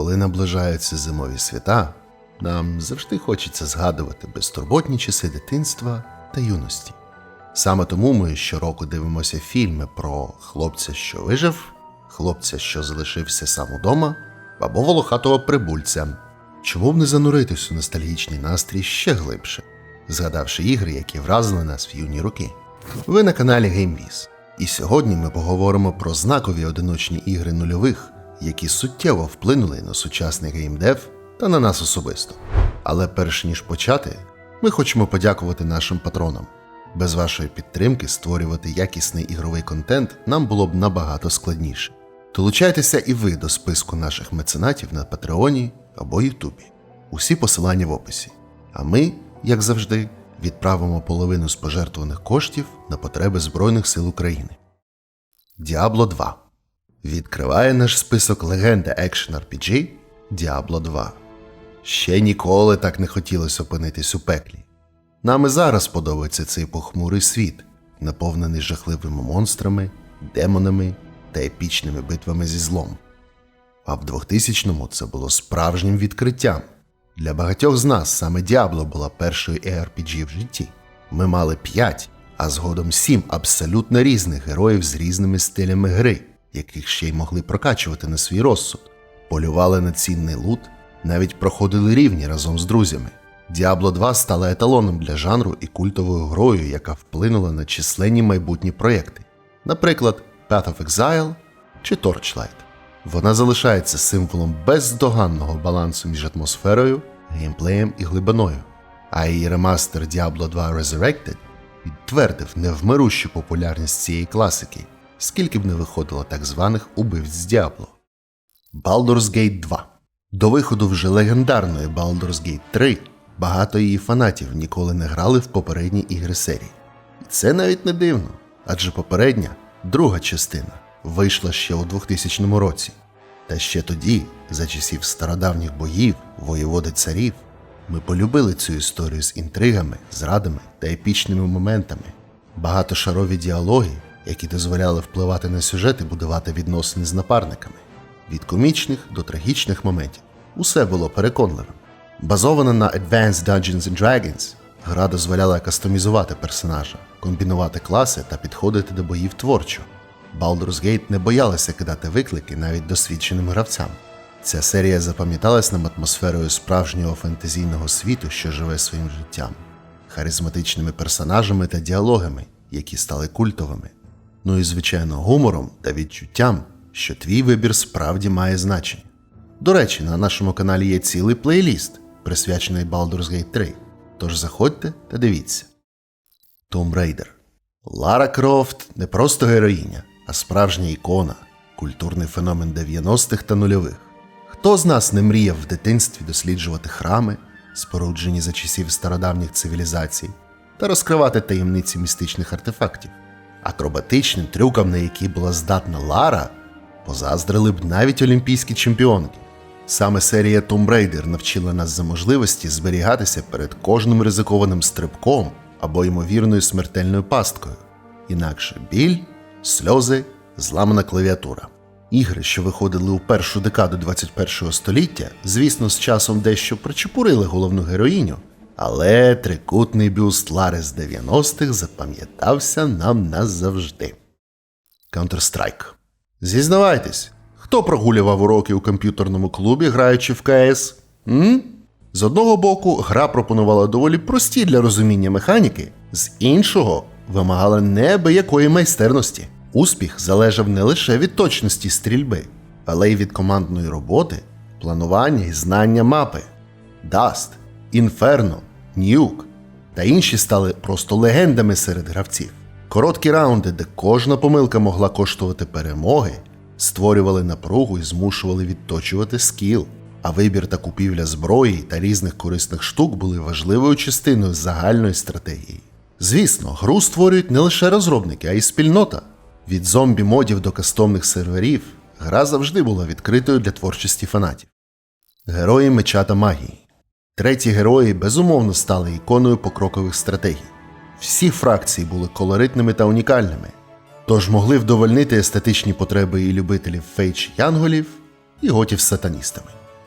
коли наближаються зимові свята, нам завжди хочеться згадувати безтурботні часи дитинства та юності. Саме тому ми щороку дивимося фільми про хлопця, що вижив, хлопця, що залишився сам удома, або волохатого прибульця. Чому б не зануритись у ностальгічний настрій ще глибше, згадавши ігри, які вразили нас в юні роки. Ви на каналі GameViz. І сьогодні ми поговоримо про знакові одиночні ігри нульових, які суттєво вплинули на сучасний геймдев та на нас особисто. Але перш ніж почати, ми хочемо подякувати нашим патронам. Без вашої підтримки створювати якісний ігровий контент нам було б набагато складніше. Долучайтеся і ви до списку наших меценатів на Патреоні або Ютубі. Усі посилання в описі. А ми, як завжди, відправимо половину з пожертвованих коштів на потреби Збройних сил України. Diablo 2 відкриває наш список легенди Action RPG Diablo 2. Ще ніколи так не хотілося опинитись у пеклі. Нам і зараз подобається цей похмурий світ, наповнений жахливими монстрами, демонами та епічними битвами зі злом. А в 2000-му це було справжнім відкриттям. Для багатьох з нас саме Діабло була першою ARPG в житті. Ми мали 5, а згодом 7 абсолютно різних героїв з різними стилями гри, яких ще й могли прокачувати на свій розсуд, полювали на цінний лут, навіть проходили рівні разом з друзями. Diablo 2 стала еталоном для жанру і культовою грою, яка вплинула на численні майбутні проєкти, наприклад, Path of Exile чи Torchlight. Вона залишається символом бездоганного балансу між атмосферою, геймплеєм і глибиною, а її ремастер Diablo 2 Resurrected підтвердив невмирущу популярність цієї класики, скільки б не виходило так званих убивць з Diablo. Baldur's Gate 2 До виходу вже легендарної Baldur's Gate 3 багато її фанатів ніколи не грали в попередні ігри серії. І це навіть не дивно, адже попередня, друга частина, вийшла ще у 2000 році. Та ще тоді, за часів стародавніх боїв, воєводи царів, ми полюбили цю історію з інтригами, зрадами та епічними моментами, багатошарові діалоги, які дозволяли впливати на сюжет і будувати відносини з напарниками. Від комічних до трагічних моментів усе було переконливим. Базована на Advanced Dungeons and Dragons, гра дозволяла кастомізувати персонажа, комбінувати класи та підходити до боїв творчо. Baldur's Gate не боялася кидати виклики навіть досвідченим гравцям. Ця серія запам'яталась нам атмосферою справжнього фентезійного світу, що живе своїм життям, харизматичними персонажами та діалогами, які стали культовими. Ну і, звичайно, гумором та відчуттям, що твій вибір справді має значення. До речі, на нашому каналі є цілий плейліст, присвячений Baldur's Gate 3. Тож заходьте та дивіться. Tomb Raider. Лара Крофт не просто героїня, а справжня ікона, культурний феномен 90-х та нульових. Хто з нас не мріяв в дитинстві досліджувати храми, споруджені за часів стародавніх цивілізацій, та розкривати таємниці містичних артефактів? Акробатичним трюкам, на які була здатна Лара, позаздрили б навіть олімпійські чемпіонки. Саме серія Tomb Raider навчила нас за можливості зберігатися перед кожним ризикованим стрибком або ймовірною смертельною пасткою. Інакше біль, сльози, зламана клавіатура. Ігри, що виходили у першу декаду 21 століття, звісно, з часом дещо причепурили головну героїню, але трикутний бюст Лари з 90-х запам'ятався нам назавжди. Counter-Strike. Зізнавайтесь, хто прогулював уроки у комп'ютерному клубі, граючи в КС? М? З одного боку, гра пропонувала доволі прості для розуміння механіки, з іншого вимагала неабиякої майстерності. Успіх залежав не лише від точності стрільби, але й від командної роботи, планування і знання мапи. Dust, Inferno, Nuke та інші стали просто легендами серед гравців. Короткі раунди, де кожна помилка могла коштувати перемоги, створювали напругу і змушували відточувати скіл. А вибір та купівля зброї та різних корисних штук були важливою частиною загальної стратегії. Звісно, гру створюють не лише розробники, а й спільнота. Від зомбі-модів до кастомних серверів гра завжди була відкритою для творчості фанатів. Герої меча та магії. Треті герої безумовно стали іконою покрокових стратегій. Всі фракції були колоритними та унікальними, тож могли вдовольнити естетичні потреби і любителів фейдж янголів і готів з сатаністами.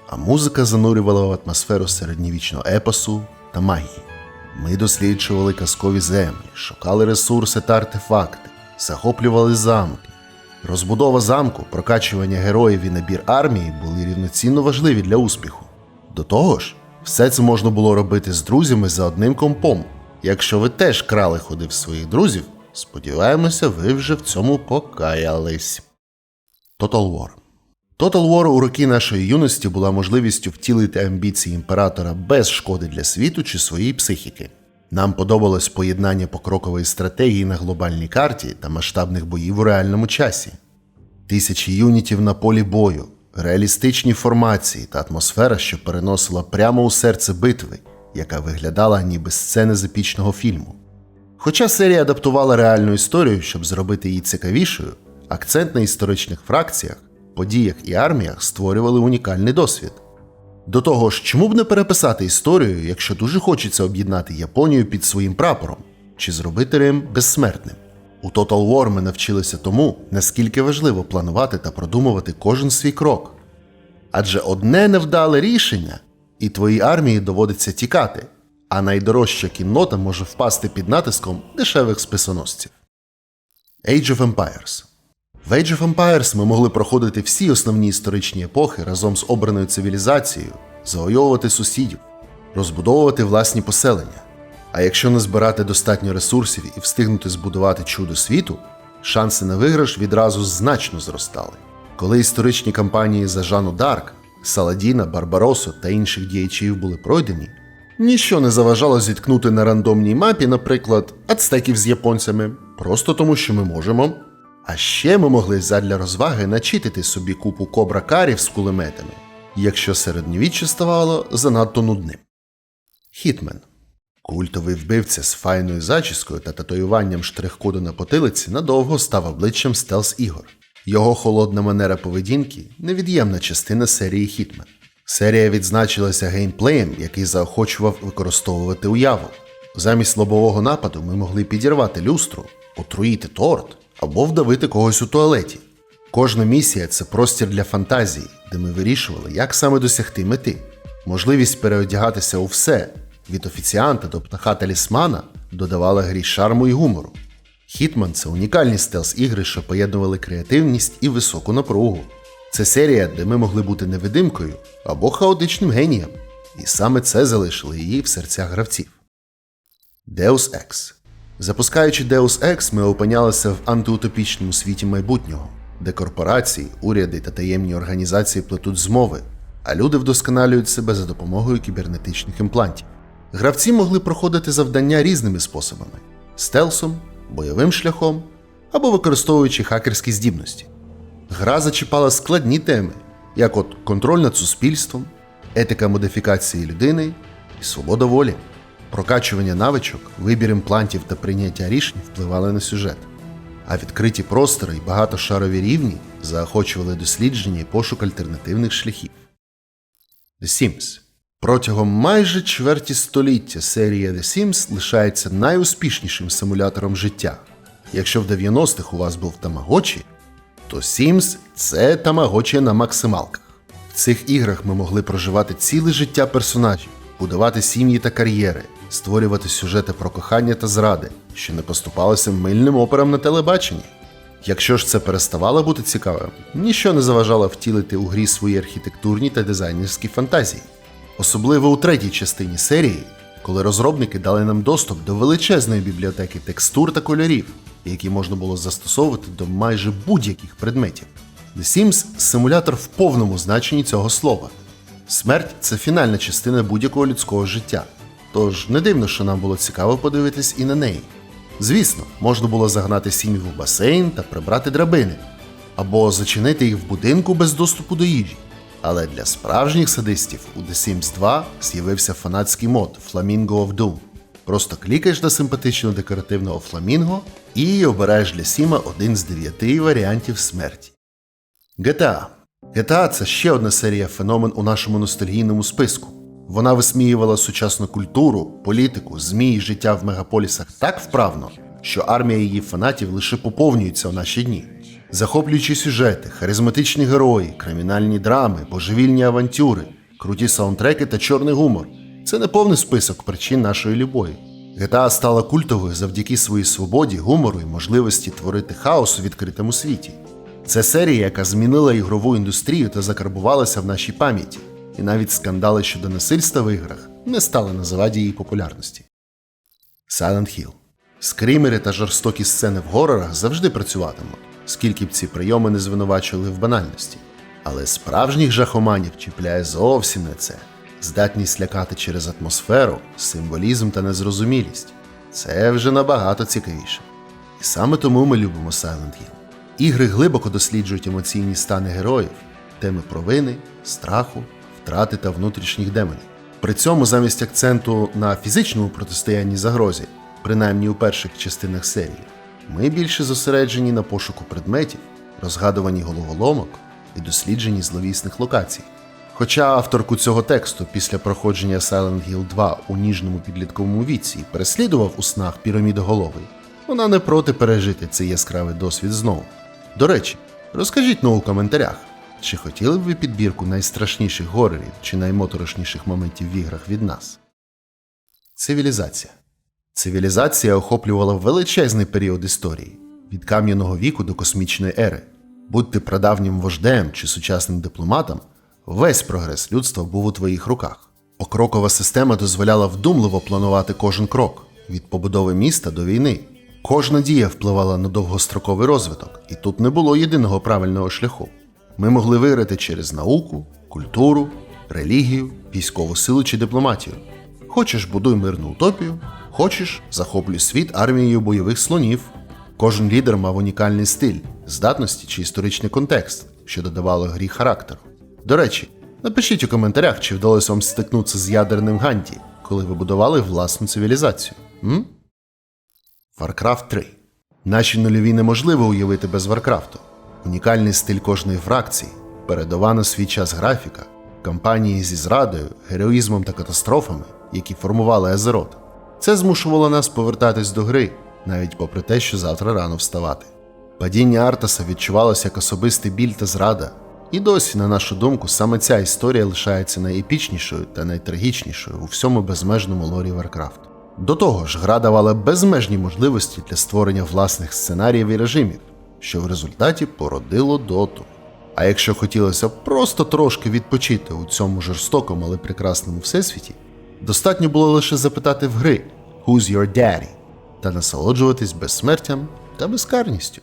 а музика занурювала в атмосферу середньовічного епосу та магії. Ми досліджували казкові землі, шукали ресурси та артефакти, захоплювали замки. Розбудова замку, прокачування героїв і набір армії були рівноцінно важливі для успіху. До того ж, все це можна було робити з друзями за одним компом. Якщо ви теж крали ходи в своїх друзів, сподіваємося, ви вже в цьому покаялись. Total War Total War у роки нашої юності була можливістю втілити амбіції імператора без шкоди для світу чи своєї психіки. Нам подобалось поєднання покрокової стратегії на глобальній карті та масштабних боїв у реальному часі. Тисячі юнітів на полі бою, реалістичні формації та атмосфера, що переносила прямо у серце битви, яка виглядала ніби сцени з епічного фільму. Хоча серія адаптувала реальну історію, щоб зробити її цікавішою, акцент на історичних фракціях, подіях і арміях створювали унікальний досвід. До того ж, чому б не переписати історію, якщо дуже хочеться об'єднати Японію під своїм прапором, чи зробити Рим безсмертним? У Total War ми навчилися тому, наскільки важливо планувати та продумувати кожен свій крок. Адже одне невдале рішення, і твоїй армії доводиться тікати, а найдорожча кіннота може впасти під натиском дешевих списоносців. Age of Empires в Age of Empires ми могли проходити всі основні історичні епохи разом з обраною цивілізацією, завойовувати сусідів, розбудовувати власні поселення. А якщо не збирати достатньо ресурсів і встигнути збудувати чудо світу, шанси на виграш відразу значно зростали. Коли історичні кампанії за Жану Дарк, Саладіна, Барбаросу та інших діячів були пройдені, ніщо не заважало зіткнути на рандомній мапі, наприклад, ацтеків з японцями, просто тому, що ми можемо. А ще ми могли задля розваги начитити собі купу кобра-карів з кулеметами, якщо середньовіччя ставало занадто нудним. Хітмен культовий вбивця з файною зачіскою та татуюванням штрих-коду на потилиці надовго став обличчям стелс ігор. Його холодна манера поведінки невід'ємна частина серії Хітмен. Серія відзначилася геймплеєм, який заохочував використовувати уяву. Замість лобового нападу ми могли підірвати люстру, отруїти торт або вдавити когось у туалеті. Кожна місія це простір для фантазії, де ми вирішували, як саме досягти мети. Можливість переодягатися у все від офіціанта до птаха талісмана додавала грі шарму і гумору. Хітман це унікальні стелс ігри, що поєднували креативність і високу напругу. Це серія, де ми могли бути невидимкою або хаотичним генієм, і саме це залишило її в серцях гравців. Deus Ex Запускаючи Deus Ex, ми опинялися в антиутопічному світі майбутнього, де корпорації, уряди та таємні організації плетуть змови, а люди вдосконалюють себе за допомогою кібернетичних імплантів. Гравці могли проходити завдання різними способами: стелсом, бойовим шляхом або використовуючи хакерські здібності. Гра зачіпала складні теми, як от контроль над суспільством, етика модифікації людини і свобода волі. Прокачування навичок, вибір імплантів та прийняття рішень впливали на сюжет. А відкриті простори і багатошарові рівні заохочували дослідження і пошук альтернативних шляхів. The Sims Протягом майже чверті століття серія The Sims лишається найуспішнішим симулятором життя. Якщо в 90-х у вас був Тамагочі, то Sims – це Тамагочі на максималках. В цих іграх ми могли проживати ціле життя персонажів, будувати сім'ї та кар'єри, створювати сюжети про кохання та зради, що не поступалися мильним операм на телебаченні. Якщо ж це переставало бути цікавим, ніщо не заважало втілити у грі свої архітектурні та дизайнерські фантазії. Особливо у третій частині серії, коли розробники дали нам доступ до величезної бібліотеки текстур та кольорів, які можна було застосовувати до майже будь-яких предметів. The Sims симулятор в повному значенні цього слова. Смерть це фінальна частина будь-якого людського життя. Тож не дивно, що нам було цікаво подивитись і на неї. Звісно, можна було загнати сім'ю в басейн та прибрати драбини, або зачинити їх в будинку без доступу до їжі. Але для справжніх садистів у The Sims 2 з'явився фанатський мод Flamingo of Doom. Просто клікаєш на симпатичного декоративного фламінго і обираєш для Сіма один з дев'яти варіантів смерті. GTA. GTA – це ще одна серія феномен у нашому ностальгійному списку. Вона висміювала сучасну культуру, політику, ЗМІ і життя в мегаполісах так вправно, що армія її фанатів лише поповнюється у наші дні. Захоплюючі сюжети, харизматичні герої, кримінальні драми, божевільні авантюри, круті саундтреки та чорний гумор. Це не повний список причин нашої любові. GTA стала культовою завдяки своїй свободі, гумору і можливості творити хаос у відкритому світі. Це серія, яка змінила ігрову індустрію та закарбувалася в нашій пам'яті, і навіть скандали щодо насильства в іграх не стали на заваді її популярності. Silent Hill. Скрімери та жорстокі сцени в горорах завжди працюватимуть, скільки б ці прийоми не звинувачували в банальності. Але справжніх жахоманів чіпляє зовсім не це. Здатність лякати через атмосферу, символізм та незрозумілість. Це вже набагато цікавіше. І саме тому ми любимо Silent Hill. Ігри глибоко досліджують емоційні стани героїв, теми провини, страху, втрати та внутрішніх демонів. При цьому замість акценту на фізичному протистоянні загрозі, принаймні у перших частинах серії, ми більше зосереджені на пошуку предметів, розгадуванні головоломок і дослідженні зловісних локацій. Хоча авторку цього тексту після проходження Silent Hill 2 у ніжному підлітковому віці переслідував у снах пірамідоголовий, вона не проти пережити цей яскравий досвід знову. До речі, розкажіть ну у коментарях, чи хотіли б ви підбірку найстрашніших горорів чи наймоторошніших моментів в іграх від нас? Цивілізація. Цивілізація охоплювала величезний період історії від кам'яного віку до космічної ери. Будь ти прадавнім вождем чи сучасним дипломатом, весь прогрес людства був у твоїх руках. Окрокова система дозволяла вдумливо планувати кожен крок від побудови міста до війни. Кожна дія впливала на довгостроковий розвиток, і тут не було єдиного правильного шляху. Ми могли виграти через науку, культуру, релігію, військову силу чи дипломатію. Хочеш будуй мирну утопію, хочеш захоплюй світ армією бойових слонів. Кожен лідер мав унікальний стиль, здатності чи історичний контекст, що додавало грі характеру. До речі, напишіть у коментарях, чи вдалося вам стикнутися з ядерним Ганді, коли ви будували власну цивілізацію. М? Warcraft 3. Наші нульові неможливо уявити без Варкрафту. Унікальний стиль кожної фракції, передова на свій час графіка, кампанії зі зрадою, героїзмом та катастрофами, які формували Азерот. Це змушувало нас повертатись до гри, навіть попри те, що завтра рано вставати. Падіння Артаса відчувалося як особистий біль та зрада, і досі, на нашу думку, саме ця історія лишається найепічнішою та найтрагічнішою у всьому безмежному лорі Варкрафту. До того ж, гра давала безмежні можливості для створення власних сценаріїв і режимів, що в результаті породило доту. А якщо хотілося просто трошки відпочити у цьому жорстокому, але прекрасному всесвіті, достатньо було лише запитати в гри Who's your daddy? та насолоджуватись безсмертям та безкарністю.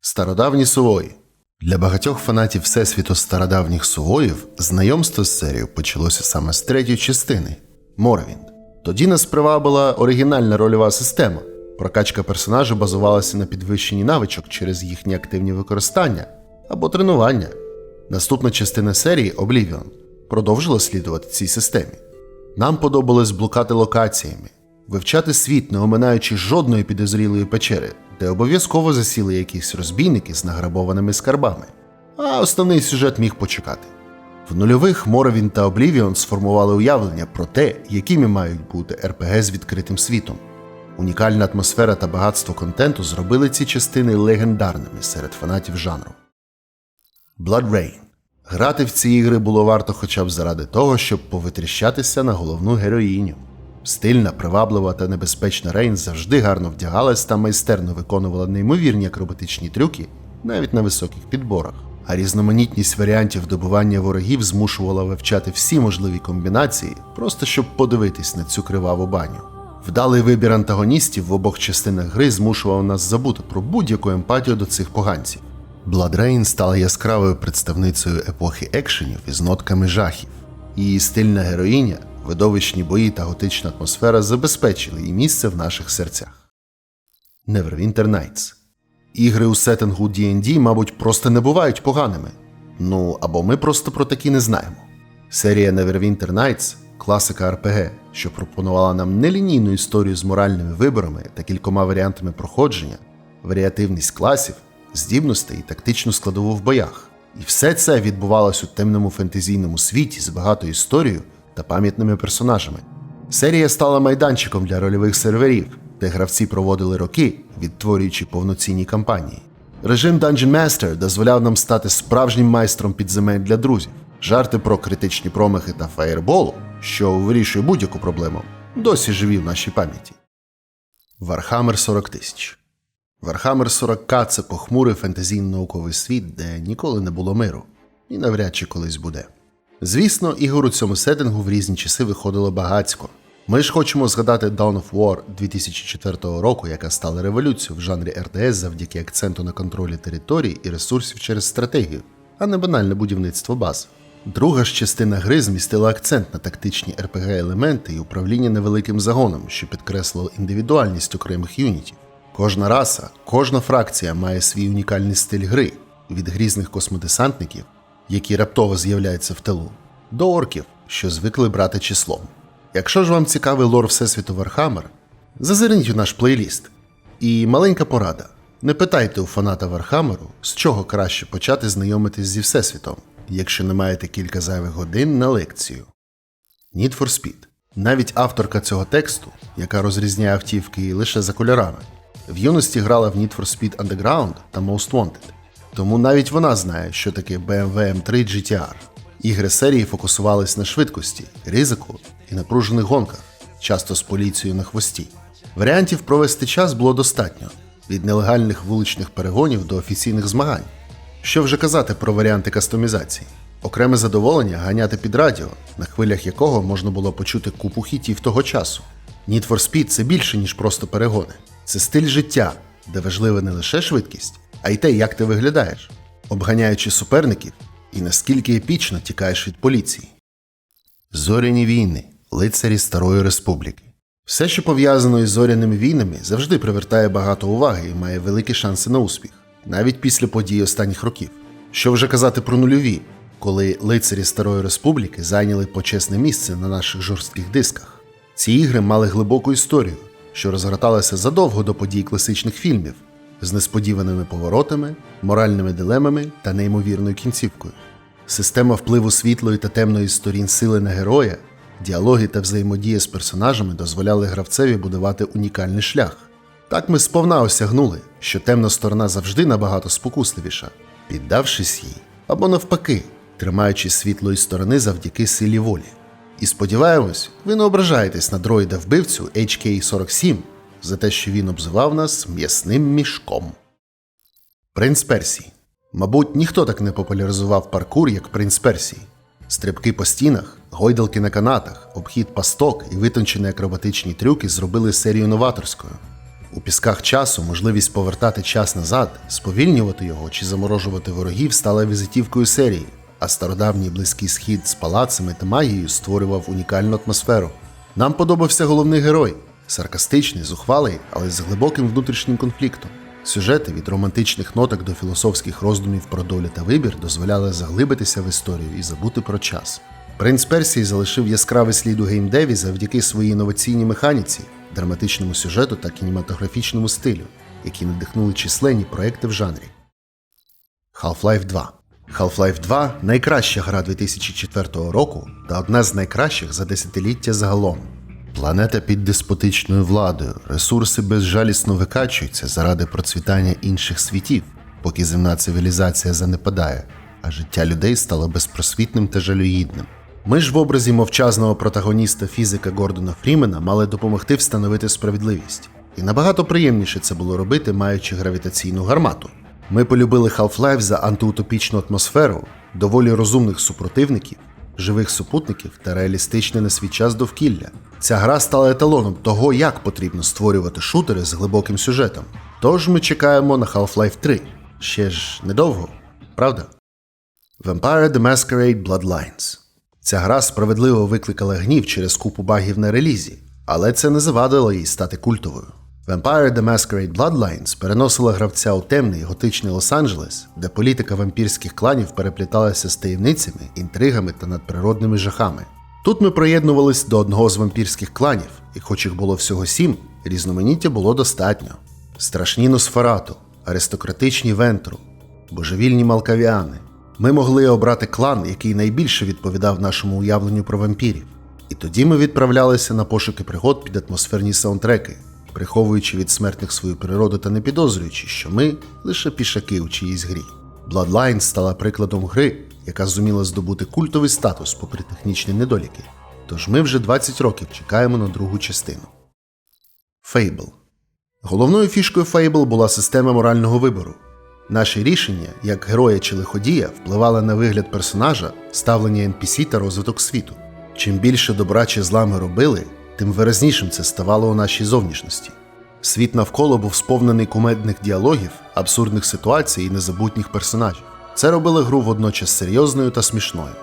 Стародавні сувої. Для багатьох фанатів всесвіту стародавніх сувоїв знайомство з серією почалося саме з третьої частини Морвінд. Тоді нас привабила оригінальна рольова система. Прокачка персонажа базувалася на підвищенні навичок через їхнє активні використання або тренування. Наступна частина серії Oblivion продовжила слідувати цій системі. Нам подобалось блукати локаціями, вивчати світ, не оминаючи жодної підозрілої печери, де обов'язково засіли якісь розбійники з награбованими скарбами. А основний сюжет міг почекати. В нульових Моровін та Oblivion сформували уявлення про те, якими мають бути РПГ з відкритим світом. Унікальна атмосфера та багатство контенту зробили ці частини легендарними серед фанатів жанру. Blood Rain. Грати в ці ігри було варто хоча б заради того, щоб повитріщатися на головну героїню. Стильна, приваблива та небезпечна Рейн завжди гарно вдягалась та майстерно виконувала неймовірні акробатичні трюки навіть на високих підборах. А різноманітність варіантів добування ворогів змушувала вивчати всі можливі комбінації, просто щоб подивитись на цю криваву баню. Вдалий вибір антагоністів в обох частинах гри змушував нас забути про будь-яку емпатію до цих поганців. Rain стала яскравою представницею епохи екшенів із нотками жахів. Її стильна героїня, видовищні бої та готична атмосфера забезпечили їй місце в наших серцях. Neverwinter Nights Ігри у сеттингу D&D, мабуть, просто не бувають поганими. Ну або ми просто про такі не знаємо. Серія Neverwinter Nights – класика RPG, що пропонувала нам нелінійну історію з моральними виборами та кількома варіантами проходження, варіативність класів, здібностей і тактичну складову в боях. І все це відбувалось у темному фентезійному світі з багатою історією та пам'ятними персонажами. Серія стала майданчиком для рольових серверів, де гравці проводили роки, відтворюючи повноцінні кампанії. Режим Dungeon Master дозволяв нам стати справжнім майстром підземель для друзів. Жарти про критичні промахи та фаєрболу, що вирішує будь-яку проблему, досі живі в нашій пам'яті. Вархаммер 40 тисяч. Вархаммер 40К – це похмурий фентезійно-науковий світ, де ніколи не було миру, і навряд чи колись буде. Звісно, ігор у цьому сеттингу в різні часи виходило багацько. Ми ж хочемо згадати Dawn of War 2004 року, яка стала революцією в жанрі РДС завдяки акценту на контролі територій і ресурсів через стратегію, а не банальне будівництво баз. Друга ж частина гри змістила акцент на тактичні RPG-елементи і управління невеликим загоном, що підкреслило індивідуальність окремих юнітів. Кожна раса, кожна фракція має свій унікальний стиль гри від грізних космодесантників, які раптово з'являються в тилу, до орків, що звикли брати числом. Якщо ж вам цікавий лор Всесвіту Вархаммер, зазирніть у наш плейліст. І маленька порада: не питайте у фаната Вархаммеру, з чого краще почати знайомитись зі Всесвітом, якщо не маєте кілька зайвих годин на лекцію. Need for Speed. Навіть авторка цього тексту, яка розрізняє автівки лише за кольорами, в юності грала в Need for Speed Underground та Most Wanted. Тому навіть вона знає, що таке BMW M3 GTR. Ігри серії фокусувались на швидкості, ризику і напружених гонках, часто з поліцією на хвості. Варіантів провести час було достатньо від нелегальних вуличних перегонів до офіційних змагань. Що вже казати про варіанти кастомізації? Окреме задоволення ганяти під радіо, на хвилях якого можна було почути купу хітів того часу. Need for Speed – це більше, ніж просто перегони. Це стиль життя, де важлива не лише швидкість, а й те, як ти виглядаєш, обганяючи суперників і наскільки епічно тікаєш від поліції. Зоряні війни, лицарі Старої Республіки. Все, що пов'язано із зоряними війнами, завжди привертає багато уваги і має великі шанси на успіх, навіть після подій останніх років. Що вже казати про нульові, коли лицарі Старої Республіки зайняли почесне місце на наших жорстких дисках. Ці ігри мали глибоку історію, що розгорталася задовго до подій класичних фільмів, з несподіваними поворотами, моральними дилемами та неймовірною кінцівкою. Система впливу світлої та темної сторін сили на героя, діалоги та взаємодія з персонажами дозволяли гравцеві будувати унікальний шлях. Так ми сповна осягнули, що темна сторона завжди набагато спокусливіша, піддавшись їй, або навпаки, тримаючись світлої сторони завдяки силі волі. І сподіваємось, ви не ображаєтесь на дроїда вбивцю HK-47 за те, що він обзивав нас м'ясним мішком. Принц Персії. Мабуть, ніхто так не популяризував паркур, як принц Персії. Стрибки по стінах, гойдалки на канатах, обхід пасток і витончені акробатичні трюки зробили серію новаторською. У пісках часу можливість повертати час назад, сповільнювати його чи заморожувати ворогів стала візитівкою серії, а стародавній близький схід з палацами та магією створював унікальну атмосферу. Нам подобався головний герой саркастичний, зухвалий, але з глибоким внутрішнім конфліктом. Сюжети від романтичних ноток до філософських роздумів про долю та вибір дозволяли заглибитися в історію і забути про час. Принц Персії залишив яскравий слід у геймдеві завдяки своїй інноваційній механіці, драматичному сюжету та кінематографічному стилю, які надихнули численні проекти в жанрі. Half-Life 2 Half-Life 2 найкраща гра 2004 року та одна з найкращих за десятиліття загалом. Планета під деспотичною владою, ресурси безжалісно викачуються заради процвітання інших світів, поки земна цивілізація занепадає, а життя людей стало безпросвітним та жалюгідним. Ми ж в образі мовчазного протагоніста фізика Гордона Фрімена мали допомогти встановити справедливість. І набагато приємніше це було робити, маючи гравітаційну гармату. Ми полюбили Half-Life за антиутопічну атмосферу, доволі розумних супротивників, живих супутників та реалістичне на свій час довкілля. Ця гра стала еталоном того, як потрібно створювати шутери з глибоким сюжетом. Тож ми чекаємо на Half-Life 3. Ще ж недовго, правда? Vampire the Masquerade Bloodlines. Ця гра справедливо викликала гнів через купу багів на релізі, але це не завадило їй стати культовою. Vampire the Masquerade Bloodlines переносила гравця у темний готичний Лос-Анджелес, де політика вампірських кланів перепліталася з таємницями, інтригами та надприродними жахами. Тут ми приєднувались до одного з вампірських кланів, і хоч їх було всього сім, різноманіття було достатньо. Страшні Носферату, аристократичні Вентру, божевільні Малкавіани. Ми могли обрати клан, який найбільше відповідав нашому уявленню про вампірів. І тоді ми відправлялися на пошуки пригод під атмосферні саундтреки, приховуючи від смертних свою природу та не підозрюючи, що ми лише пішаки у чиїсь грі. Bloodlines стала прикладом гри, яка зуміла здобути культовий статус попри технічні недоліки. Тож ми вже 20 років чекаємо на другу частину. Fable Головною фішкою Fable була система морального вибору. Наші рішення, як героя чи лиходія, впливали на вигляд персонажа, ставлення NPC та розвиток світу. Чим більше добра чи зла ми робили, тим виразнішим це ставало у нашій зовнішності. Світ навколо був сповнений кумедних діалогів, абсурдних ситуацій і незабутніх персонажів. Це робило гру водночас серйозною та смішною.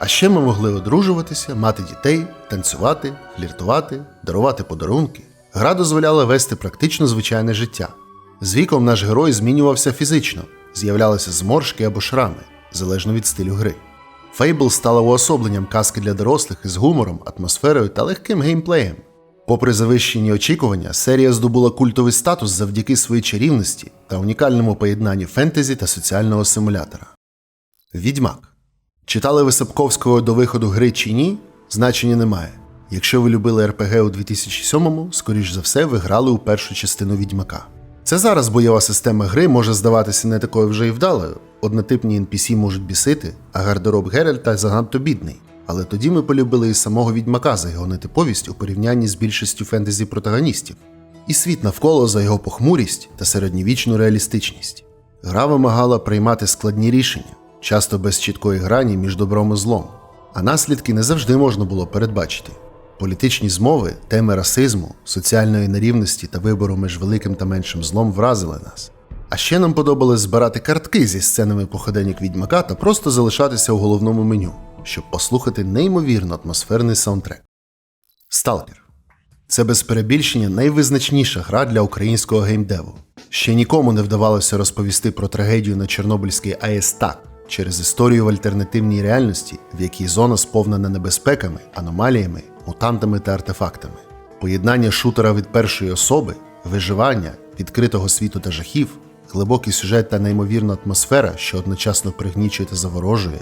А ще ми могли одружуватися, мати дітей, танцювати, фліртувати, дарувати подарунки. Гра дозволяла вести практично звичайне життя. З віком наш герой змінювався фізично, з'являлися зморшки або шрами, залежно від стилю гри. Fable стала уособленням казки для дорослих із гумором, атмосферою та легким геймплеєм. Попри завищені очікування, серія здобула культовий статус завдяки своїй чарівності та унікальному поєднанні фентезі та соціального симулятора. Відьмак. Читали ви Сапковського до виходу гри чи ні? Значення немає. Якщо ви любили РПГ у 2007-му, скоріш за все, ви грали у першу частину Відьмака. Це зараз бойова система гри може здаватися не такою вже й вдалою. Однотипні NPC можуть бісити, а гардероб Геральта занадто бідний. Але тоді ми полюбили і самого відьмака за його нетиповість у порівнянні з більшістю фентезі протагоністів, і світ навколо за його похмурість та середньовічну реалістичність. Гра вимагала приймати складні рішення, часто без чіткої грані між добром і злом, а наслідки не завжди можна було передбачити. Політичні змови, теми расизму, соціальної нерівності та вибору між великим та меншим злом вразили нас. А ще нам подобалось збирати картки зі сценами походеньок відьмака та просто залишатися у головному меню, щоб послухати неймовірно атмосферний саундтрек. Сталкер це без перебільшення найвизначніша гра для українського геймдеву. Ще нікому не вдавалося розповісти про трагедію на Чорнобильській АЕС так, через історію в альтернативній реальності, в якій зона сповнена небезпеками, аномаліями, мутантами та артефактами. Поєднання шутера від першої особи, виживання, відкритого світу та жахів, глибокий сюжет та неймовірна атмосфера, що одночасно пригнічує та заворожує.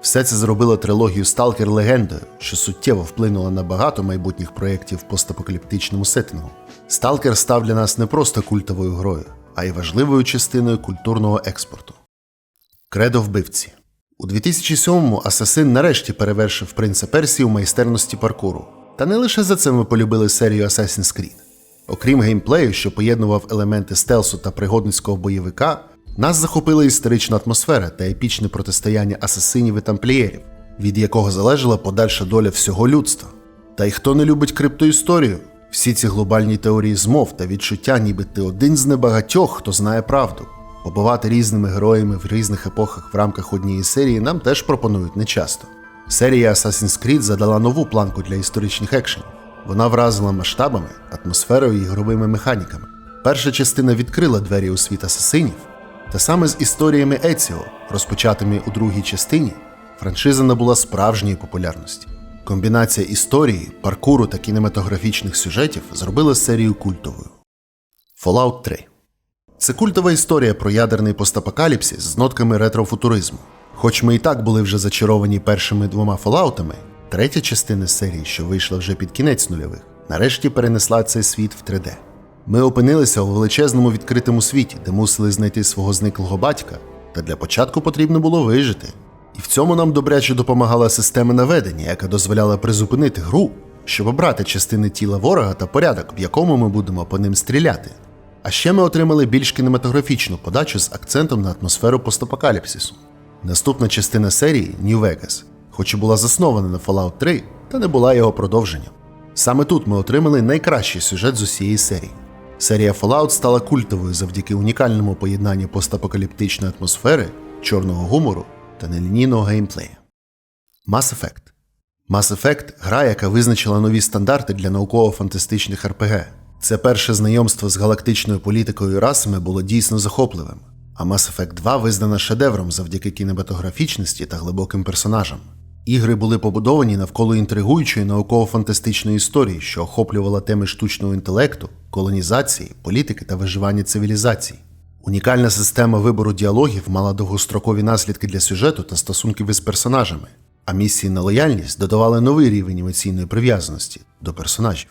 Все це зробило трилогію Сталкер легендою, що суттєво вплинула на багато майбутніх проєктів в постапокаліптичному сеттингу. Сталкер став для нас не просто культовою грою, а й важливою частиною культурного експорту. Кредо вбивці. У 2007-му Асасин нарешті перевершив принца Персії у майстерності паркуру. Та не лише за це ми полюбили серію Assassin's Creed. Окрім геймплею, що поєднував елементи стелсу та пригодницького бойовика, нас захопила історична атмосфера та епічне протистояння асасинів і тамплієрів, від якого залежала подальша доля всього людства. Та й хто не любить криптоісторію? Всі ці глобальні теорії змов та відчуття, ніби ти один з небагатьох, хто знає правду. Побувати різними героями в різних епохах в рамках однієї серії нам теж пропонують нечасто. Серія Assassin's Creed задала нову планку для історичних екшенів. Вона вразила масштабами, атмосферою і ігровими механіками. Перша частина відкрила двері у світ асасинів, та саме з історіями Еціо, розпочатими у другій частині, франшиза набула справжньої популярності. Комбінація історії, паркуру та кінематографічних сюжетів зробила серію культовою. Fallout 3 це культова історія про ядерний постапокаліпсис з нотками ретрофутуризму. Хоч ми і так були вже зачаровані першими двома фолаутами, третя частина серії, що вийшла вже під кінець нульових, нарешті перенесла цей світ в 3D. Ми опинилися у величезному відкритому світі, де мусили знайти свого зниклого батька, та для початку потрібно було вижити. І в цьому нам добряче допомагала система наведення, яка дозволяла призупинити гру, щоб обрати частини тіла ворога та порядок, в якому ми будемо по ним стріляти. А ще ми отримали більш кінематографічну подачу з акцентом на атмосферу постапокаліпсису. Наступна частина серії New Vegas, хоч і була заснована на Fallout 3, та не була його продовженням. Саме тут ми отримали найкращий сюжет з усієї серії. Серія Fallout стала культовою завдяки унікальному поєднанню постапокаліптичної атмосфери, чорного гумору та нелінійного геймплея. Mass Effect Mass Effect – гра, яка визначила нові стандарти для науково-фантастичних РПГ. Це перше знайомство з галактичною політикою і расами було дійсно захопливим, а Mass Effect 2 визнана шедевром завдяки кінематографічності та глибоким персонажам. Ігри були побудовані навколо інтригуючої науково-фантастичної історії, що охоплювала теми штучного інтелекту, колонізації, політики та виживання цивілізацій. Унікальна система вибору діалогів мала довгострокові наслідки для сюжету та стосунків із персонажами, а місії на лояльність додавали новий рівень емоційної прив'язаності до персонажів.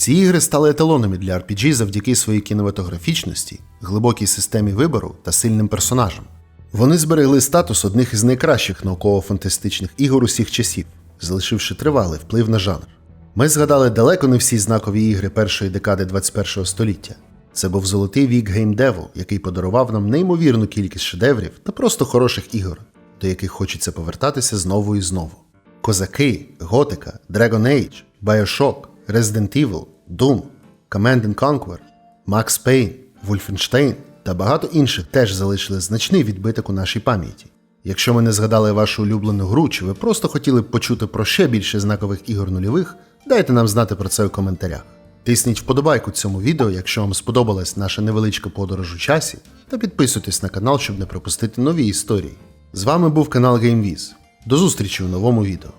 Ці ігри стали еталонами для RPG завдяки своїй кінематографічності, глибокій системі вибору та сильним персонажам. Вони зберегли статус одних із найкращих науково-фантастичних ігор усіх часів, залишивши тривалий вплив на жанр. Ми згадали далеко не всі знакові ігри першої декади 21 століття. Це був золотий вік геймдеву, який подарував нам неймовірну кількість шедеврів та просто хороших ігор, до яких хочеться повертатися знову і знову. Козаки, Готика, Dragon Age, Bioshock, Resident Evil, Doom, Command Conquer, Max Payne, Wolfenstein та багато інших теж залишили значний відбиток у нашій пам'яті. Якщо ми не згадали вашу улюблену гру, чи ви просто хотіли б почути про ще більше знакових ігор нульових, дайте нам знати про це у коментарях. Тисніть вподобайку цьому відео, якщо вам сподобалась наша невеличка подорож у часі, та підписуйтесь на канал, щоб не пропустити нові історії. З вами був канал GameViz. До зустрічі у новому відео.